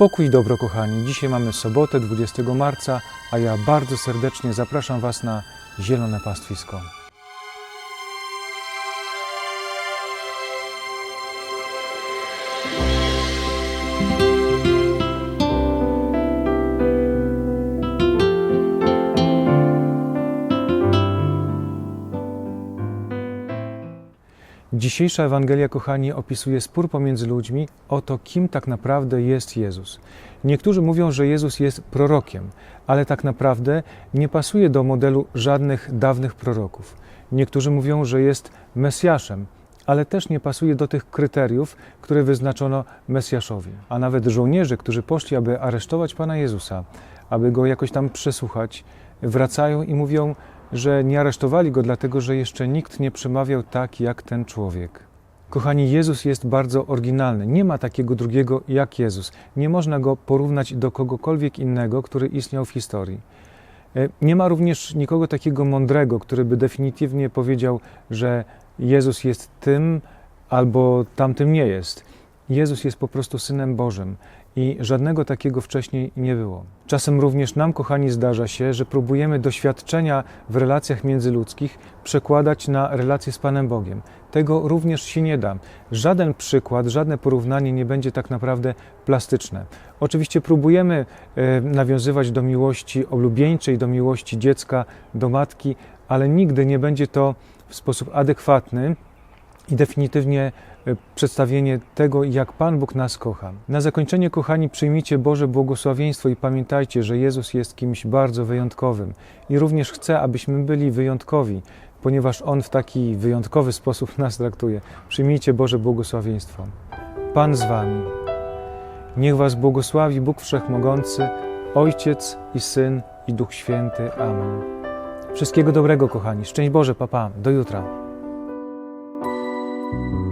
Pokój i dobro, kochani. Dzisiaj mamy sobotę, 20 marca, a ja bardzo serdecznie zapraszam Was na Zielone Pastwisko. Dzisiejsza Ewangelia, kochani, opisuje spór pomiędzy ludźmi o to, kim tak naprawdę jest Jezus. Niektórzy mówią, że Jezus jest prorokiem, ale tak naprawdę nie pasuje do modelu żadnych dawnych proroków. Niektórzy mówią, że jest Mesjaszem, ale też nie pasuje do tych kryteriów, które wyznaczono Mesjaszowi. A nawet żołnierze, którzy poszli, aby aresztować Pana Jezusa, aby go jakoś tam przesłuchać, wracają i mówią, że nie aresztowali go dlatego, że jeszcze nikt nie przemawiał tak jak ten człowiek. Kochani, Jezus jest bardzo oryginalny. Nie ma takiego drugiego jak Jezus. Nie można go porównać do kogokolwiek innego, który istniał w historii. E, Nie ma również nikogo takiego mądrego, który by definitywnie powiedział, że Jezus jest tym albo tamtym nie jest. Jezus jest po prostu synem Bożym i żadnego takiego wcześniej nie było. Czasem również nam, kochani, zdarza się, że próbujemy doświadczenia w relacjach międzyludzkich przekładać na relacje z Panem Bogiem. Tego również się nie da. Żaden przykład, żadne porównanie nie będzie tak naprawdę plastyczne. Oczywiście próbujemy e, nawiązywać do miłości oblubieńczej, do miłości dziecka, do matki, ale nigdy nie będzie to w sposób adekwatny i definitywnie e, przedstawienie tego, jak Pan Bóg nas kocha. Na zakończenie, kochani, przyjmijcie Boże błogosławieństwo i pamiętajcie, że Jezus jest kimś bardzo wyjątkowym i również chce, abyśmy byli wyjątkowi, ponieważ On w taki wyjątkowy sposób nas traktuje. Przyjmijcie Boże błogosławieństwo. Pan z Wami. Niech Was błogosławi Bóg Wszechmogący, Ojciec i Syn i Duch Święty. Amen. Wszystkiego dobrego, kochani. Szczęść Boże, papa. Do jutra. thank you